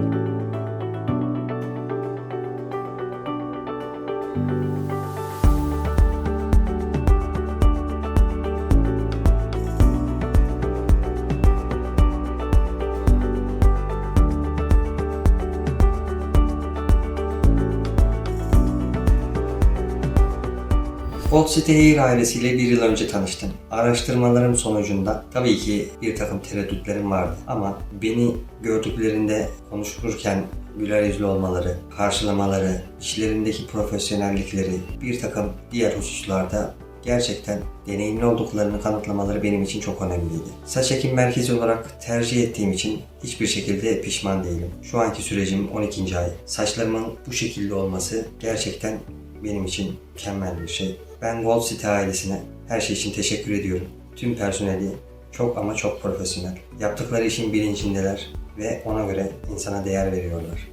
thank you City Hair ailesiyle bir yıl önce tanıştım. Araştırmalarım sonucunda tabii ki bir takım tereddütlerim vardı ama beni gördüklerinde konuşurken güler yüzlü olmaları, karşılamaları, işlerindeki profesyonellikleri, bir takım diğer hususlarda gerçekten deneyimli olduklarını kanıtlamaları benim için çok önemliydi. Saç ekim merkezi olarak tercih ettiğim için hiçbir şekilde pişman değilim. Şu anki sürecim 12. ay. Saçlarımın bu şekilde olması gerçekten benim için mükemmel bir şey. Ben Gold City ailesine her şey için teşekkür ediyorum. Tüm personeli çok ama çok profesyonel. Yaptıkları işin bilincindeler ve ona göre insana değer veriyorlar.